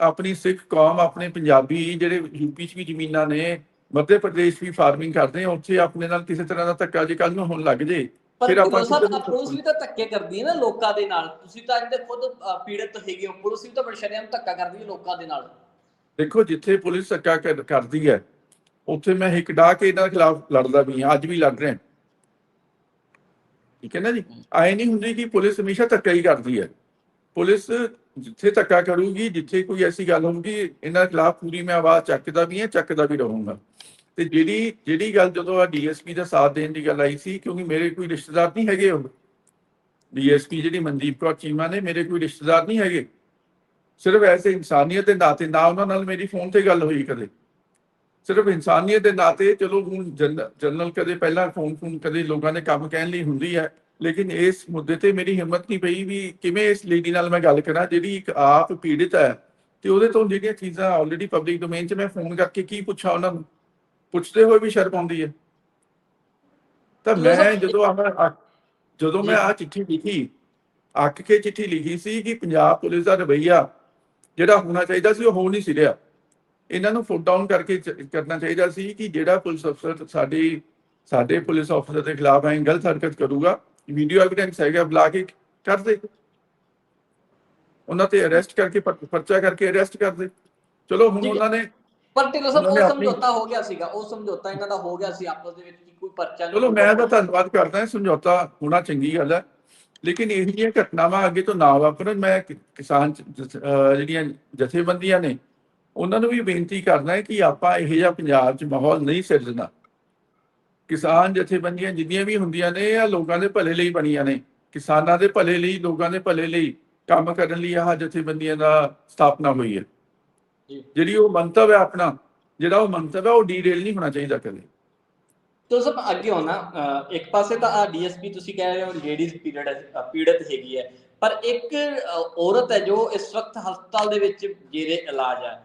ਆਪਣੀ ਸਿੱਖ ਕੌਮ ਆਪਣੇ ਪੰਜਾਬੀ ਜਿਹੜੇ ਯੂਪੀ 'ਚ ਵੀ ਜ਼ਮੀਨਾਂ ਨੇ ਮੱਧ ਪ੍ਰਦੇਸ਼ ਵੀ ਫਾਰਮਿੰਗ ਕਰਦੇ ਆ ਉੱਥੇ ਆਪਣੇ ਨਾਲ ਕਿਸੇ ਤਰ੍ਹਾਂ ਦਾ ਧੱਕਾ ਜੇ ਕੱਲ ਨੂੰ ਹੋਣ ਲੱਗ ਜੇ ਫਿਰ ਆਪਾਂ ਨੂੰ ਪੁਲਿਸ ਵੀ ਤਾਂ ਧੱਕੇ ਕਰਦੀ ਹੈ ਨਾ ਲੋਕਾਂ ਦੇ ਨਾਲ। ਤੁਸੀਂ ਤਾਂ ਇਹਦੇ ਖੁਦ ਪੀੜਤ ਹੈਗੇ ਹੋ। ਪੁਲਿਸ ਵੀ ਤਾਂ ਬੜੇ ਸ਼ਰੇਆਮ ਧੱਕਾ ਕਰਦੀ ਹੈ ਲੋਕਾਂ ਦੇ ਨਾਲ। ਦੇਖੋ ਜਿੱਥੇ ਪੁਲਿਸ ਧੱਕਾ ਕਰ- ਕਰਦੀ ਹੈ ਉੱਥੇ ਮੈਂ ਹਿੱਕ ਡਾ ਕੇ ਇਹਨਾਂ ਦੇ ਖਿਲਾਫ ਲੜਦਾ ਵੀ ਹਾਂ, ਅੱਜ ਵੀ ਲੜ ਰਿਹਾ ਠੀਕ ਹੈ ਨਾ ਜੀ? ਆਏ ਨਹੀਂ ਹੁੰਦੀ ਕਿ ਪੁਲਿਸ ਹਮੇਸ਼ਾ ਧੱਕਾ ਹੀ ਕਰਦੀ ਹੈ। ਪੁਲਿਸ ਜਿੱਥੇ ਧੱਕਾ ਕਰੂਗੀ, ਜਿੱਥੇ ਕੋਈ ਐਸੀ ਗੱਲ ਹੋਊਗੀ, ਇਹਨਾਂ ਦੇ ਖਿਲਾਫ ਪੂਰੀ ਮੈਂ ਆਵਾਜ਼ ਚੱਕਦਾ ਵੀ ਹਾਂ, ਚੱਕਦਾ ਵੀ ਰਹੂੰਗਾ। ਤੇ ਜਿਹੜੀ ਜਿਹੜੀ ਗੱਲ ਜਦੋਂ ਆ ਡੀਐਸਪੀ ਦਾ ਸਾਥ ਦੇਣ ਦੀ ਗੱਲ ਆਈ ਸੀ, ਕਿਉਂਕਿ ਮੇਰੇ ਕੋਈ ਰਿਸ਼ਤੇਦਾਰ ਨਹੀਂ ਹੈਗੇ ਉਹ। ਡੀਐਸਪੀ ਜਿਹੜੀ ਮਨਦੀਪ ਕੌਰ ਚੀਮਾ ਨੇ, ਮੇਰੇ ਕੋਈ ਰਿਸ਼ਤੇਦਾਰ ਨਹੀਂ ਹੈਗੇ। ਸਿਰਫ ਐਸੇ ਇਨਸਾਨੀਅਤ ਦੇ ਨਾਤੇ ਨਾ ਉਹਨਾਂ ਨਾਲ ਮੇਰੀ ਫੋਨ ਤੇ ਗੱਲ ਹੋਈ ਕਦੇ। ਸਿਰਫ ਇਨਸਾਨੀਅਤ ਦੇ ਨਾਤੇ ਚਲੋ ਹੁਣ ਜਨ- ਜਨਰਲ ਕਦੇ ਪਹਿਲਾਂ ਫੋਨ ਫੋਨ ਕਦੇ ਲੋਕਾਂ ਨੇ ਕੰਮ ਕਹਿਣ ਲਈ ਹੁੰਦੀ ਹੈ ਲੇਕਿਨ ਇਸ ਮੁੱਦੇ ਤੇ ਮੇਰੀ ਹਿੰਮਤ ਨਹੀਂ ਪਈ ਵੀ ਕਿਵੇਂ ਇਸ ਲੇਡੀ ਨਾਲ ਮੈਂ ਗੱਲ ਕਰਾਂ ਜਿਹੜੀ ਇੱਕ ਆਪ ਪੀੜਿਤ ਹੈ ਤੇ ਉਹਦੇ ਤੋਂ ਜਿਹੜੀਆਂ ਚੀਜ਼ਾਂ ਆਲਰੇਡੀ ਪਬਲਿਕ ਡੋਮੇਨ 'ਚ ਮੈਂ ਫੋਨ ਕਰਕੇ ਕੀ ਪੁੱਛਾਂ ਉਹਨਾਂ ਨੂੰ? ਪੁੱਛਦੇ ਹੋਏ ਵੀ ਸ਼ਰਮ ਆਉਂਦੀ ਹੈ। ਤਾਂ ਮੈਂ ਜਦੋਂ ਆ ਜਦੋਂ ਮੈਂ ਆ ਚਿੱਠੀ ਲਿਖੀ ਅੱਕ ਕੇ ਚਿੱਠੀ ਲਿਖੀ ਸੀ ਕਿ ਪੰਜਾਬ ਪੁਲਿਸ ਦਾ ਰਵੱਈਆ ਜਿਹੜਾ ਹੋਣਾ ਚਾਹੀਦਾ ਸੀ ਉਹ ਹੋ ਨਹੀਂ ਸੀ ਰਿਹਾ। ਇਹਨਾਂ ਨੂੰ ਫੁੱਟ ਡਾਊਨ ਕਰਕੇ ਕਰਨਾ ਚਾਹੀਦਾ ਸੀ ਕਿ ਜਿਹੜਾ ਪੁਲਿਸ ਅਫਸਰ ਸਾਡੀ ਸਾਡੇ ਪੁਲਿਸ ਅਫਸਰ ਦੇ ਖਿਲਾਫ ਐਂ ਗਲਤ ਹਰਕਤ ਕਰੂਗਾ ਵੀਡੀਓ ਐਵੀਡੈਂਸ ਹੈਗਾ ਬੁਲਾ ਕੇ ਕਰ ਦੇ। ਉਹਨਾਂ ਤੇ ਅਰੈਸਟ ਕਰਕੇ ਪਰ- ਪਰਚਾ ਕਰਕੇ ਅਰੈਸਟ ਕਰ ਦੇ। ਚਲੋ ਹੁਣ। ਉਹਨਾਂ ਨੇ ਪਰ ਢਿੱਲੋਂ ਸਾਹਿਬ ਉਹ ਸਮਝੌਤਾ ਹੋ ਗਿਆ ਸੀਗਾ ਉਹ ਸਮਝੌਤਾ ਇਹਨਾਂ ਦਾ ਹੋ ਗਿਆ ਸੀ ਆਪਸ ਦੇ ਵਿੱਚ ਕਿ ਕੋਈ ਪਰਚਾ ਨਹੀਂ ਚਲੋ ਮੈਂ ਤਾਂ ਧੰਨਵਾਦ ਕਰਦਾ ਹਾਂ ਸਮਝੌਤਾ ਹੋਣਾ ਚੰਗੀ ਗੱਲ ਹੈ। ਲੇਕਿਨ ਇਹ ਜਿਹੀਆਂ ਘਟਨਾਵਾਂ ਅੱਗੇ ਤੋਂ ਨਾ ਵਾਪਰਨ ਮੈਂ ਕਿਸਾਨ ਜਿਹੜੀਆਂ ਜਥੇਬੰਦੀਆਂ ਨੇ ਉਹਨਾਂ ਨੂੰ ਵੀ ਬੇਨਤੀ ਕਰਦਾ ਹੈ ਕਿ ਆਪਾਂ ਇਹੋ ਜਿਹਾ ਪੰਜਾਬ 'ਚ ਮਾਹੌਲ ਨਹੀਂ ਸਿਰਜਣਾ। ਕਿਸਾਨ ਜਥੇਬੰਦੀਆਂ ਜਿੰਨੀਆਂ ਵੀ ਹੁੰਦੀਆਂ ਨੇ ਇਹ ਲੋਕਾਂ ਦੇ ਭਲੇ ਲਈ ਬਣੀਆਂ ਨੇ। ਕਿਸਾਨਾਂ ਦੇ ਭਲੇ ਲਈ ਲੋਕਾਂ ਦੇ ਭਲੇ ਲਈ ਕੰਮ ਕਰਨ ਲਈ ਆਹ ਜਥੇਬੰਦੀਆਂ ਦਾ ਸਥਾਪਨਾ ਹੋਈ ਹੈ। ਜਿਹੜੀ ਉਹ ਮੰਤਵ ਹੈ ਆਪਣਾ ਜਿਹੜਾ ਉਹ ਮੰਤਵ ਹੈ ਉਹ ਡੀਰੇਲ ਨਹੀਂ ਹੋਣਾ ਚਾਹੀਦਾ ਕਦੇ। ਤੋ ਸਭ ਅੱਗੇ ਹੋਣਾ ਇੱਕ ਪਾਸੇ ਤਾਂ ਆ ਡੀਐਸਪੀ ਤੁਸੀਂ ਕਹਿ ਰਹੇ ਹੋ ਲੇਡੀਜ਼ ਪੀਰੀਅਡ ਪੀੜਤ ਹੈਗੀ ਹੈ। ਪਰ ਇੱਕ ਔਰਤ ਹੈ ਜੋ ਇਸ ਵਕਤ ਹਸਪਤਾਲ ਦੇ ਵਿੱਚ ਜੇਰੇ ਇਲਾਜ ਹੈ।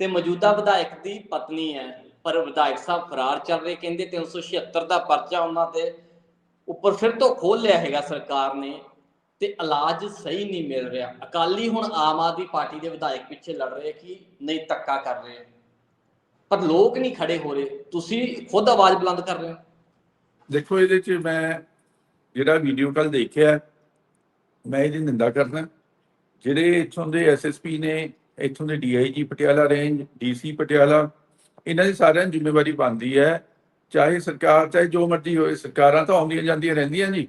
ਤੇ ਮੌਜੂਦਾ ਵਿਧਾਇਕ ਦੀ ਪਤਨੀ ਹੈ, ਪਰ ਵਿਧਾਇਕ ਸਾਹਿਬ ਫਰਾਰ ਚੱਲ ਰਹੇ, ਕਹਿੰਦੇ 376 ਦਾ ਪਰਚਾ ਉਹਨਾਂ ਤੇ ਉੱਪਰ ਫਿਰ ਤੋਂ ਖੋਲ ਲਿਆ ਹੈਗਾ ਸਰਕਾਰ ਨੇ ਤੇ ਇਲਾਜ ਸਹੀ ਨਹੀਂ ਮਿਲ ਰਿਹਾ। ਅਕਾਲੀ ਹੁਣ ਆਮ ਆਦਮੀ ਪਾਰਟੀ ਦੇ ਵਿਧਾਇਕ ਪਿੱਛੇ ਲੜ ਰਹੇ ਕਿ ਨਹੀਂ ਧੱਕਾ ਕਰ ਰਹੇ। ਪਰ ਲੋਕ ਨਹੀਂ ਖੜੇ ਹੋ ਰਹੇ। ਤੁਸੀਂ ਖੁਦ ਆਵਾਜ਼ ਬੁਲੰਦ ਕਰ ਰਹੇ ਹੋ। ਦੇਖੋ, ਇਹਦੇ 'ਚ ਮੈਂ ਜਿਹੜਾ ਵੀਡੀਓ ਕੱਲ ਦੇਖਿਆ, ਮੈਂ ਇਹਦੀ ਨਿੰਦਾ ਕਰਨਾ ਜਿਹੜੇ ਇੱਥੋਂ ਦੇ ਐਸਐਸਪੀ ਨੇ ਇੱਥੋਂ ਦੇ DIG Patiala range DC Patiala ਇਹਨਾਂ ਦੀ ਸਾਰਿਆਂ ਦੀ ਜ਼ਿੰਮੇਵਾਰੀ ਬਣਦੀ ਹੈ। ਚਾਹੇ ਸਰਕਾਰ ਚਾਹੇ ਜੋ ਮਰਜ਼ੀ ਹੋਏ ਸਰਕਾਰਾਂ ਤਾਂ ਆਉਂਦੀਆਂ ਜਾਂਦੀਆਂ ਰਹਿੰਦੀਆਂ ਜੀ।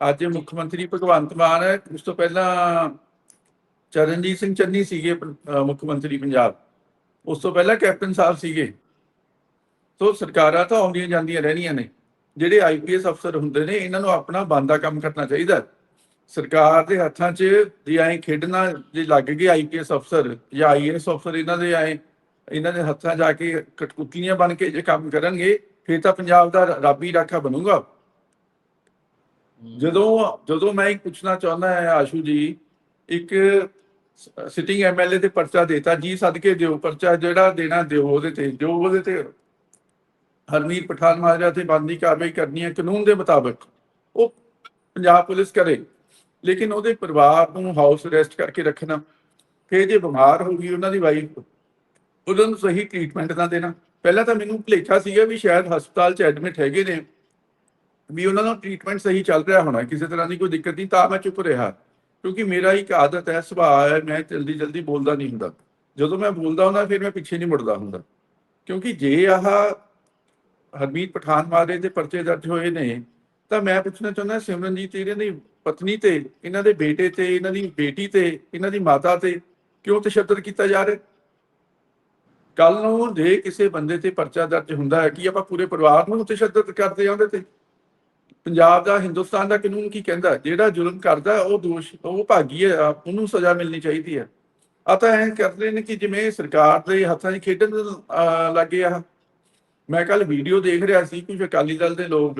ਅੱਜ ਮੁੱਖ ਮੰਤਰੀ ਭਗਵੰਤ ਮਾਨ ਉਸ ਤੋਂ ਪਹਿਲਾਂ ਚਰਨਜੀਤ ਸਿੰਘ ਚੰਨੀ ਸੀਗੇ ਮੁੱਖ ਮੰਤਰੀ ਪੰਜਾਬ। ਉਸ ਤੋਂ ਪਹਿਲਾਂ ਕੈਪਟਨ ਸਾਹਿਬ ਸੀਗੇ। ਸੋ ਸਰਕਾਰਾਂ ਤਾਂ ਆਉਂਦੀਆਂ ਜਾਂਦੀਆਂ ਰਹਿਣੀਆਂ ਨੇ। ਜਿਹੜੇ ਆਈਪੀਐਸ ਅਫਸਰ ਹੁੰਦੇ ਨੇ ਇਹਨਾਂ ਨੂੰ ਆਪਣਾ ਬੰਦਾ ਕੰਮ ਕਰਨਾ ਚਾਹੀਦਾ। ਸਰਕਾਰ ਦੇ ਹੱਥਾਂ 'ਚ ਜੇ ਐਂ ਖੇਡਣਾ ਜੇ ਲੱਗ ਗਏ ਆਈਪੀਐਸ ਅਫਸਰ ਜਾਂ ਆਈਏਐਸ ਅਫਸਰ ਇਹਨਾਂ ਦੇ ਐਂ ਇਹਨਾਂ ਦੇ ਹੱਥਾਂ ਜਾ ਕੇ ਕਟਕੁੱਤੀਆਂ ਬਣ ਕੇ ਜੇ ਕੰਮ ਕਰਨਗੇ ਫਿਰ ਤਾਂ ਪੰਜਾਬ ਦਾ ਰੱਬੀ ਰਾਖਾ ਬਣੂਗਾ। ਜਦੋਂ ਜਦੋਂ ਮੈਂ ਪੁੱਛਣਾ ਚਾਹੁੰਦਾ ਹਾਂ ਆਸ਼ੂ ਜੀ ਇੱਕ ਸਿਟਿੰਗ ਐਮਐਲਏ ਤੇ ਪਰਚਾ ਦੇਤਾ ਜੀ ਸਦਕੇ ਦਿਓ ਪਰਚਾ ਜਿਹੜਾ ਦੇਣਾ ਦਿਓ ਉਹਦੇ ਤੇ ਜੋ ਉਹਦੇ ਤੇ। ਹਰਮੀਤ ਪਠਾਨ ਮਾਜਰਾ ਤੇ ਬੰਦੀ ਕਾਰਵਾਈ ਕਰਨੀ ਹੈ ਕਾਨੂੰਨ ਦੇ ਮੁਤਾਬਕ। ਉਹ ਪੰਜਾਬ ਪੁਲਿਸ ਕਰੇ। ਲੇਕਿਨ ਉਹਦੇ ਪਰਿਵਾਰ ਨੂੰ ਹਾਊਸ ਅਰੈਸਟ ਕਰਕੇ ਰੱਖਣਾ, ਫਿਰ ਜੇ ਬਿਮਾਰ ਹੋ ਗਈ ਉਹਨਾਂ ਦੀ ਵਾਈਫ ਉਹਨਾਂ ਨੂੰ ਸਹੀ ਟ੍ਰੀਟਮੈਂਟ ਨਾ ਦੇਣਾ। ਪਹਿਲਾਂ ਤਾਂ ਮੈਨੂੰ ਭਲੇਖਾ ਸੀਗਾ ਵੀ ਸ਼ਾਇਦ ਹਸਪਤਾਲ 'ਚ ਐਡਮਿਟ ਹੈਗੇ ਨੇ, ਵੀ ਉਹਨਾਂ ਦਾ ਟ੍ਰੀਟਮੈਂਟ ਸਹੀ ਚੱਲ ਰਿਹਾ ਹੋਣਾ, ਕਿਸੇ ਤਰ੍ਹਾਂ ਦੀ ਕੋਈ ਦਿੱਕਤ ਨਹੀਂ, ਤਾਂ ਮੈਂ ਚੁੱਪ ਰਿਹਾ। ਕਿਉਂਕਿ ਮੇਰਾ ਇੱਕ ਆਦਤ ਹੈ, ਸੁਭਾਅ ਹੈ, ਮੈਂ ਜਲਦੀ ਜਲਦੀ ਬੋਲਦਾ ਨਹੀਂ ਹੁੰਦਾ। ਜਦੋਂ ਮੈਂ ਬੋਲਦਾ ਹੁੰਦਾ, ਫਿਰ ਮੈਂ ਪਿੱਛੇ ਨਹੀਂ ਮੁੜਦਾ ਹੁੰਦਾ। ਕਿਉਂਕਿ ਜੇ ਆਹ ਹਰਮੀਤ ਪਠਾਨ ਮਾਰੇ ਦੇ ਪਰਚੇ ਦਰਜ ਹੋਏ ਨੇ ਤਾਂ ਮੈਂ ਪੁੱਛਣਾ ਚਾਹੁੰਦਾ ਸਿਮਰਨਜੀਤ ਇਹਨਾਂ ਦੀ ਪਤਨੀ ਤੇ ਇਹਨਾਂ ਦੇ ਬੇਟੇ ਤੇ ਇਹਨਾਂ ਦੀ ਬੇਟੀ ਤੇ ਇਹਨਾਂ ਦੀ ਮਾਤਾ ਤੇ ਕਿਉਂ ਤਸ਼ੱਦਦ ਕੀਤਾ ਜਾ ਰਿਹਾ? ਕੱਲ ਨੂੰ ਜੇ ਕਿਸੇ ਬੰਦੇ ਤੇ ਪਰਚਾ ਦਰਜ ਹੁੰਦਾ ਹੈ ਕਿ ਆਪਾਂ ਪੂਰੇ ਪਰਿਵਾਰ ਨੂੰ ਤਸ਼ੱਦਦ ਕਰਦੇ ਆ ਉਹਦੇ ਤੇ? ਪੰਜਾਬ ਦਾ ਹਿੰਦੁਸਤਾਨ ਦਾ ਕਾਨੂੰਨ ਕੀ ਕਹਿੰਦਾ? ਜਿਹੜਾ ਜ਼ੁਲਮ ਕਰਦਾ ਉਹ ਦੋਸ਼ ਉਹ ਭਾਗੀ ਹੈ ਉਹਨੂੰ ਸਜ਼ਾ ਮਿਲਣੀ ਚਾਹੀਦੀ ਹੈ। ਆ ਤਾਂ ਐਂ ਕਰਦੇ ਨੇ ਕਿ ਜਿਵੇਂ ਸਰਕਾਰ ਦੇ ਹੱਥਾਂ 'ਚ ਖੇਡਣ ਅਹ, ਲੱਗੇ ਆ ਮੈਂ ਕੱਲ ਵੀਡੀਓ ਦੇਖ ਰਿਹਾ ਸੀ ਕੁਝ ਅਕਾਲੀ ਦਲ ਦੇ ਲੋਕ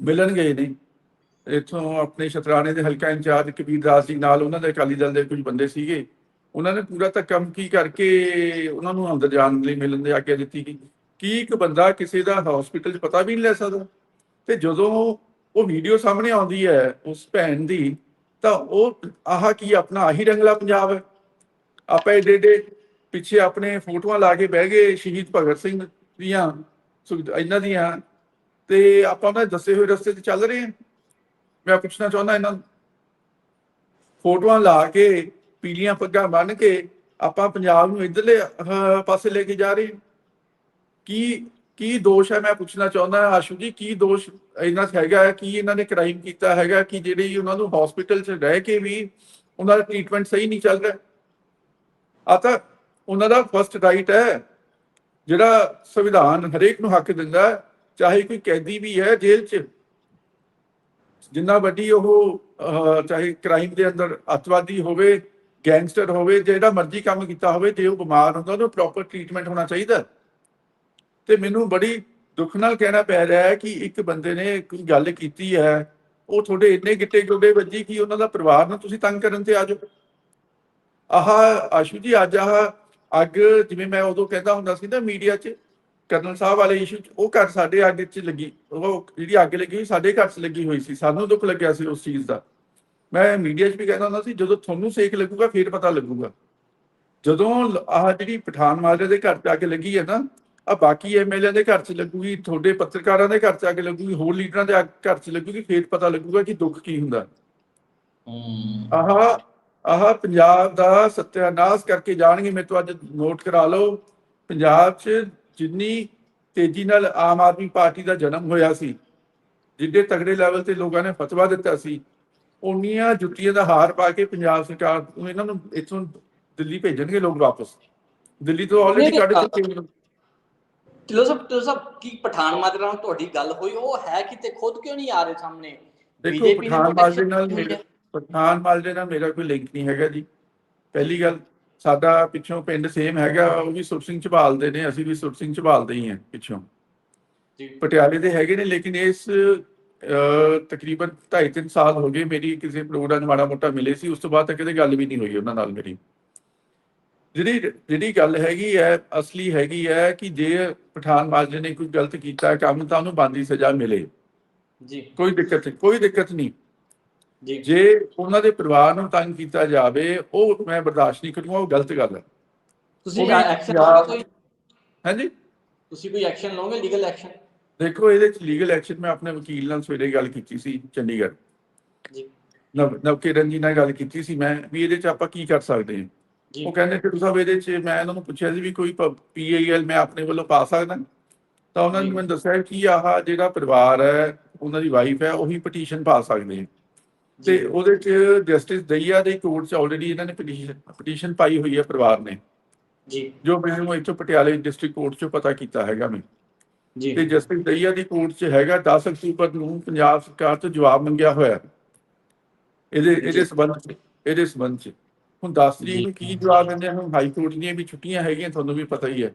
ਮਿਲਣ ਗਏ ਨੇ ਇੱਥੋਂ ਆਪਣੇ ਸ਼ਤਰਾਣੇ ਦੇ ਹਲਕਾ ਇੰਚਾਰਜ ਕਬੀਰ ਦਾਸ ਜੀ ਨਾਲ ਉਹਨਾਂ ਦੇ ਅਕਾਲੀ ਦਲ ਦੇ ਕੁਝ ਬੰਦੇ ਸੀਗੇ। ਉਹਨਾਂ ਨੇ ਪੂਰਾ ਧੱਕਾ ਕੀ ਕਰਕੇ ਉਹਨਾਂ ਨੂੰ ਅੰਦਰ ਜਾਣ ਲਈ ਮਿਲਣ ਦੀ ਆਗਿਆ ਦਿੱਤੀ ਗਈ ਕੀ ਇੱਕ ਬੰਦਾ ਕਿਸੇ ਦਾ ਹਸਪੀਟਲ 'ਚ ਪਤਾ ਵੀ ਨਹੀਂ ਲੈ ਸਕਦਾ? ਤੇ ਜਦੋਂ ਉਹ ਵੀਡੀਓ ਸਾਹਮਣੇ ਆਉਂਦੀ ਹੈ ਉਸ ਭੈਣ ਦੀ, ਤਾਂ ਉਹ ਆਹ ਕੀ ਆਪਣਾ ਆਹੀ ਰੰਗਲਾ ਪੰਜਾਬ ਹੈ। ਆਪਾਂ ਏਡੇ ਏਡੇ ਪਿੱਛੇ ਆਪਣੇ ਫੋਟੋਆਂ ਲਾ ਕੇ ਬਹਿ ਗਏ ਸ਼ਹੀਦ ਭਗਤ ਸਿੰਘ ਦੀਆਂ ਇਹਨਾਂ ਦੀਆਂ। ਤੇ ਆਪਾਂ ਉਹਨਾਂ ਦੇ ਦੱਸੇ ਹੋਏ ਰਸਤੇ ਤੇ ਚੱਲ ਰਹੇ ਹਾਂ। ਮੈਂ ਪੁੱਛਣਾ ਚਾਹੁੰਦਾ ਇਹਨਾਂ ਨੂੰ। ਫੋਟੋਆਂ ਲਾ ਕੇ ਪੀਲੀਆਂ ਪੱਗਾਂ ਬੰਨ ਕੇ ਆਪਾਂ ਪੰਜਾਬ ਨੂੰ ਇਧਰਲੇ ਪਾਸੇ ਲੈ ਕੇ ਜਾ ਰਹੇ ਕੀ ਕੀ ਦੋਸ਼ ਹੈ? ਮੈਂ ਪੁੱਛਣਾ ਚਾਹੁੰਦਾ ਆਸ਼ੂ ਜੀ ਕੀ ਦੋਸ਼ ਇਹਨਾਂ 'ਚ ਹੈਗਾ ਹੈ? ਕੀ ਇਹਨਾਂ ਨੇ ਕ੍ਰਾਈਮ ਕੀਤਾ ਹੈਗਾ ਕਿ ਜਿਹੜੀ ਉਹਨਾਂ ਨੂੰ ਹਸਪੀਟਲ 'ਚ ਰਹਿ ਕੇ ਵੀ ਉਹਨਾਂ ਦਾ ਟ੍ਰੀਟਮੈਂਟ ਸਹੀ ਨਹੀਂ ਚੱਲ ਰਿਹਾ? ਆ ਤਾਂ ਉਹਨਾਂ ਦਾ ਫਰਸਟ ਰਾਈਟ ਹੈ। ਜਿਹੜਾ ਸੰਵਿਧਾਨ ਹਰੇਕ ਨੂੰ ਹੱਕ ਦਿੰਦਾ ਹੈ, ਚਾਹੇ ਕੋਈ ਕੈਦੀ ਵੀ ਹੈ ਜੇਲ੍ਹ 'ਚ, ਜਿੰਨਾ ਵੱਡੀ ਉਹ ਚਾਹੇ ਕ੍ਰਾਈਮ ਦੇ ਅੰਦਰ ਅੱਤਵਾਦੀ ਹੋਵੇ ਗੈਂਗਸਟਰ ਹੋਵੇ, ਜਿਹੜਾ ਮਰਜ਼ੀ ਕੰਮ ਕੀਤਾ ਹੋਵੇ, ਜੇ ਉਹ ਬਿਮਾਰ ਹੁੰਦਾ, ਉਹਨੂੰ ਪ੍ਰੋਪਰ ਟ੍ਰੀਟਮੈਂਟ ਹੋਣਾ ਚਾਹੀਦਾ। ਤੇ ਮੈਨੂੰ ਬੜੀ ਦੁੱਖ ਨਾਲ ਕਹਿਣਾ ਪੈ ਰਿਹਾ ਹੈ ਕਿ ਇੱਕ ਬੰਦੇ ਨੇ ਕੋਈ ਗੱਲ ਕੀਤੀ ਹੈ, ਉਹ ਤੁਹਾਡੇ ਇੰਨੇ ਗਿੱਟੇ ਗੋਡੇ ਵੱਜੀ ਕਿ ਉਹਨਾਂ ਦਾ ਪਰਿਵਾਰ ਨੂੰ ਤੁਸੀਂ ਤੰਗ ਕਰਨ ਤੇ ਆ ਜਾਓ। ਆਹ ਆਸ਼ੂ ਜੀ, ਅੱਜ ਆਹ ਅੱਗ, ਜਿਵੇਂ ਮੈਂ ਉਦੋਂ ਕਹਿੰਦਾ ਹੁੰਦਾ ਸੀ ਨਾ ਮੀਡੀਆ 'ਚ ਕਰਨਲ ਸਾਹਿਬ ਵਾਲੇ ਇਸ਼ੂ 'ਚ ਉਹ ਘਰ ਸਾਡੇ ਅੱਗ 'ਚ ਲੱਗੀ ਉਹ ਜਿਹੜੀ ਅੱਗ ਲੱਗੀ ਸਾਡੇ ਘਰ 'ਚ ਲੱਗੀ ਹੋਈ ਸੀ ਸਾਨੂੰ ਦੁੱਖ ਲੱਗਿਆ ਸੀ ਉਸ ਚੀਜ਼ ਦਾ। ਮੈਂ ਮੀਡੀਆ 'ਚ ਵੀ ਕਹਿੰਦਾ ਹੁੰਦਾ ਸੀ ਜਦੋਂ ਤੁਹਾਨੂੰ ਸੇਕ ਲੱਗੂਗਾ ਫਿਰ ਪਤਾ ਲੱਗੂਗਾ। ਜਦੋਂ ਆਹ ਜਿਹੜੀ ਪਠਾਨ ਮਾਜਰੇ ਦੇ ਘਰ 'ਚ ਅੱਗ ਲੱਗੀ ਹੈ ਨਾ ਆ ਬਾਕੀ ਐਮਐਲਏ ਦੇ ਘਰ 'ਚ ਲੱਗੂਗੀ ਤੁਹਾਡੇ ਪੱਤਰਕਾਰਾਂ ਦੇ ਘਰ 'ਚ ਆ ਕੇ ਲੱਗੂਗੀ ਹੋਰ ਲੀਡਰਾਂ ਦੇ ਘਰ 'ਚ ਲੱਗੂਗੀ ਫੇਰ ਪਤਾ ਲੱਗੂਗਾ ਕਿ ਦੁੱਖ ਕੀ ਹੁੰਦਾ। ਆਹ ਆਹ ਪੰਜਾਬ ਦਾ ਸਤਿਆਨਾਸ਼ ਕਰਕੇ ਜਾਣਗੇ ਮੇਰੇ ਤੋਂ ਅੱਜ ਨੋਟ ਕਰਾ ਲਓ। ਪੰਜਾਬ 'ਚ ਜਿੰਨੀ ਤੇਜ਼ੀ ਨਾਲ ਆਮ ਆਦਮੀ ਪਾਰਟੀ ਦਾ ਜਨਮ ਹੋਇਆ ਸੀ ਜਿੱਡੇ ਤਗੜੇ ਲੈਵਲ ਤੇ ਲੋਕਾਂ ਨੇ ਫਤਵਾ ਦਿੱਤਾ ਸੀ ਉਨੀਆਂ ਜੁੱਤੀਆਂ ਦਾ ਹਾਰ ਪਾ ਕੇ ਪੰਜਾਬ ਸਰਕਾਰ ਨੂੰ ਇਹਨਾਂ ਨੂੰ ਇੱਥੋਂ ਦਿੱਲੀ ਭੇਜਣਗੇ ਲੋਕ ਵਾਪਸ। ਦਿੱਲੀ ਤੋਂ ਆਲਰੇਡੀ ਕੱਢ ਚੁੱਕੇ ਨੇ। ਢਿੱਲੋਂ ਸਾਹਿਬ ਢਿੱਲੋਂ ਸਾਹਿਬ ਕੀ ਪਠਾਨ ਮਾਜਰਾ ਨਾਲ ਤੁਹਾਡੀ ਗੱਲ ਹੋਈ? ਉਹ ਹੈ ਕਿਤੇ? ਖੁਦ ਕਿਉਂ ਨਹੀਂ ਆ ਰਹੇ ਸਾਹਮਣੇ? ਦੇਖੋ BJP ਨੇ ਪਠਾਨ ਮਾਜਰੇ ਨਾਲ protection ਮੇਰਾ ਪਠਾਨ ਮਾਜਰੇ ਨਾਲ ਮੇਰਾ ਕੋਈ ਲਿੰਕ ਨਹੀਂ ਹੈਗਾ ਜੀ। ਪਹਿਲੀ ਗੱਲ ਸਾਡਾ ਪਿੱਛੋਂ ਪਿੰਡ ਸੇਮ ਹੈਗਾ ਉਹ ਵੀ ਸੁਰ ਸਿੰਘ ਝਬਾਲਦੇ ਨੇ ਅਸੀਂ ਵੀ ਸੁਰ ਸਿੰਘ ਝਬਾਲਦੇ ਹੀ ਹਾਂ ਪਿੱਛੋਂ। ਜੀ। ਪਟਿਆਲੇ ਦੇ ਹੈਗੇ ਨੇ ਲੇਕਿਨ ਇਸ ਤਕਰੀਬਨ 2.5 ਸਾਲ ਹੋ ਗਏ ਮੇਰੀ ਕਿਸੇ ਪ੍ਰੋਗਰਾਮ ਮਾੜਾ ਮੋਟਾ ਮਿਲੇ ਸੀ ਉਸ ਤੋਂ ਬਾਅਦ ਤਾਂ ਕਦੇ ਗੱਲ ਵੀ ਨਹੀਂ ਹੋਈ ਉਹਨਾਂ ਨਾਲ ਮੇਰੀ। ਜਿਹੜੀ ਜਿਹੜੀ ਗੱਲ ਹੈਗੀ ਹੈ ਅਸਲੀ ਹੈਗੀ ਹੈ ਕਿ ਜੇ ਪਠਾਨ ਮਾਜਰੇ ਨੇ ਕੋਈ ਗਲਤ ਕੀਤਾ ਕੰਮ ਤਾਂ ਉਹਨੂੰ ਬੰਦੀ ਸਜ਼ਾ ਮਿਲੇ। ਜੀ। ਕੋਈ ਦਿੱਕਤ ਨਹੀਂ ਕੋਈ ਦਿੱਕਤ ਨਹੀਂ। ਜੀ। ਉਹਨਾਂ ਦੇ ਪਰਿਵਾਰ ਨੂੰ ਤੰਗ ਕੀਤਾ ਜਾਵੇ ਉਹ ਮੈਂ ਬਰਦਾਸ਼ਤ ਨਹੀਂ ਕਰੂੰਗਾ ਉਹ ਗਲਤ ਗੱਲ ਹੈ। ਤੁਸੀਂ ਐਕਸ਼ਨ ਕੋਈ? ਹਾਂਜੀ? ਤੁਸੀਂ ਕੋਈ ਐਕਸ਼ਨ ਲਓਗੇ ਲੀਗਲ ਐਕਸ਼ਨ ਦੇਖੋ ਇਹਦੇ ਚ ਲੀਗਲ ਐਕਸ਼ਨ ਮੈਂ ਆਪਣੇ ਵਕੀਲ ਨਾਲ ਸਵੇਰੇ ਗੱਲ ਕੀਤੀ ਸੀ ਚੰਡੀਗੜ੍ਹ। ਜੀ। ਨਵ ਨਵਕਿਰਨ ਜੀ ਨਾਲ ਗੱਲ ਕੀਤੀ ਸੀ ਮੈਂ ਵੀ ਇਹਦੇ ਚ ਆਪਾਂ ਕੀ ਕਰ ਸਕਦੇ ਹਾਂ? ਉਹ ਕਹਿੰਦੇ ਕਿ ਸਾਹਿਬ ਇਹਦੇ ਚ ਮੈਂ ਇਹਨਾਂ ਨੂੰ ਪੁੱਛਿਆ ਸੀ ਵੀ ਕੋਈ ਪੀਆਈਐਲ ਮੈਂ ਆਪਣੇ ਵੱਲੋਂ ਪਾ ਸਕਦਾ? ਤਾਂ ਉਹਨਾਂ ਨੇ। ਮੈਨੂੰ ਦੱਸਿਆ ਕਿ ਆਹ ਜਿਹੜਾ ਪਰਿਵਾਰ ਹੈ ਉਹਨਾਂ ਦੀ ਵਾਈਫ ਹੈ ਉਹੀ ਪਟੀਸ਼ਨ ਪਾ ਸਕਦੇ ਹੈ। ਤੇ ਉਹਦੇ ਚ ਜਸਟਿਸ ਦਈਆ ਦੇ ਕੋਰਟ ਚ ਆਲਰੇਡੀ ਇਹਨਾਂ ਨੇ ਪਟੀਸ਼ਨ ਪਟੀਸ਼ਨ ਪਾਈ ਹੋਈ ਹੈ ਪਰਿਵਾਰ ਨੇ। ਜੀ। ਜੋ ਮੈਨੂੰ ਇੱਥੋਂ ਪਟਿਆਲੇ ਡਿਸਟ੍ਰਿਕਟ ਕੋਰਟ ਚੋਂ ਪਤਾ ਕੀਤਾ ਹੈਗਾ ਮੈਂ। ਜੀ। ਤੇ ਜਸਟਿਸ ਦਈਆ ਦੀ ਕੋਰਟ 'ਚ ਹੈਗਾ 10 ਅਕਤੂਬਰ ਨੂੰ ਪੰਜਾਬ ਸਰਕਾਰ ਤੋਂ ਜਵਾਬ ਮੰਗਿਆ ਹੋਇਆ। ਇਹਦੇ। ਇਹਦੇ ਸਬੰਧ 'ਚ ਇਹਦੇ ਸਬੰਧ 'ਚ। ਹੁਣ 10 ਤਰੀਕ। ਨੂੰ ਕੀ ਜਵਾਬ ਦਿੰਦੇ ਹਨ ਹਾਈ ਕੋਰਟ ਦੀਆਂ ਵੀ ਛੁੱਟੀਆਂ ਹੈਗੀਆਂ ਤੁਹਾਨੂੰ ਵੀ ਪਤਾ ਹੀ ਹੈ।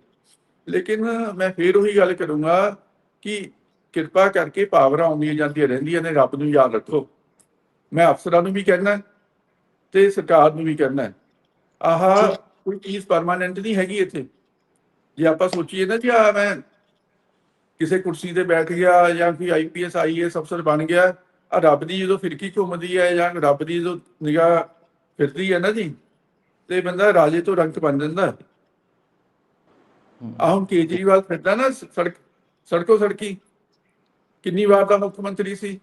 ਲੇਕਿਨ ਮੈਂ ਫੇਰ ਉਹੀ ਗੱਲ ਕਰੂੰਗਾ ਕਿ ਕਿਰਪਾ ਕਰਕੇ ਪਾਵਰਾਂ ਆਉਂਦੀਆਂ ਜਾਂਦੀਆਂ ਰਹਿੰਦੀਆਂ ਨੇ ਰੱਬ ਨੂੰ ਯਾਦ ਰੱਖੋ। ਮੈਂ ਅਫਸਰਾਂ ਨੂੰ ਵੀ ਕਹਿਣਾ ਤੇ ਸਰਕਾਰ ਨੂੰ ਵੀ ਕਹਿਣਾ ਆਹ। ਕੋਈ ਚੀਜ਼ ਪਰਮਾਨੈਂਟ ਨਹੀਂ ਹੈਗੀ ਇੱਥੇ। ਜੇ ਆਪਾਂ ਸੋਚੀਏ ਨਾ ਜੀ ਆ ਮੈਂ ਕਿਸੇ ਕੁਰਸੀ ਤੇ ਬੈਠ ਗਿਆ ਜਾਂ ਕੋਈ ਆਈਪੀਐਸ ਆਈਏਐਸ ਅਫਸਰ ਬਣ ਗਿਆ ਆ ਰੱਬ ਦੀ ਜਦੋਂ ਫਿਰਕੀ ਘੁੰਮਦੀ ਹੈ ਜਾਂ ਰੱਬ ਦੀ ਜਦੋਂ ਨਿਗਾਹ ਫਿਰਦੀ ਹੈ ਨਾ ਜੀ ਤੇ ਬੰਦਾ ਰਾਜੇ ਤੋਂ ਰੰਗ ਬਣ ਜਾਂਦਾ ਆ ਹੁਣ ਕੇਜਰੀਵਾਲ ਫਿਰਦਾ ਨਾ ਸੜਕ ਸੜਕੋ ਸੜਕੀ। ਕਿੰਨੀ ਵਾਰ ਦਾ ਮੁੱਖ ਮੰਤਰੀ ਸੀ?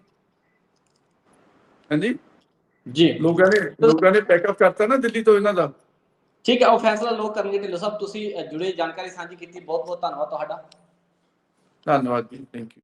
ਹਾਂਜੀ? ਜੀ। ਲੋਕਾਂ ਨੇ ਲੋਕਾਂ ਨੇ ਪੈਕਅਪ ਕਰਤਾ ਨਾ ਦਿੱਲੀ ਤੋਂ ਇਹਨਾਂ ਦਾ। ਠੀਕ ਹੈ ਉਹ ਫੈਸਲਾ ਲੋਕ ਕਰਨਗੇ ਢਿੱਲੋਂ ਸਾਹਿਬ ਤੁਸੀਂ ਜੁੜੇ ਜਾਣਕਾਰੀ ਸਾਂਝੀ ਕੀਤੀ ਬਹੁਤ ਬਹੁਤ ਧੰਨਵਾਦ ਤੁਹਾਡਾ। ਧੰਨਵਾਦ ਜੀ ਥੈਂਕ ਯੂ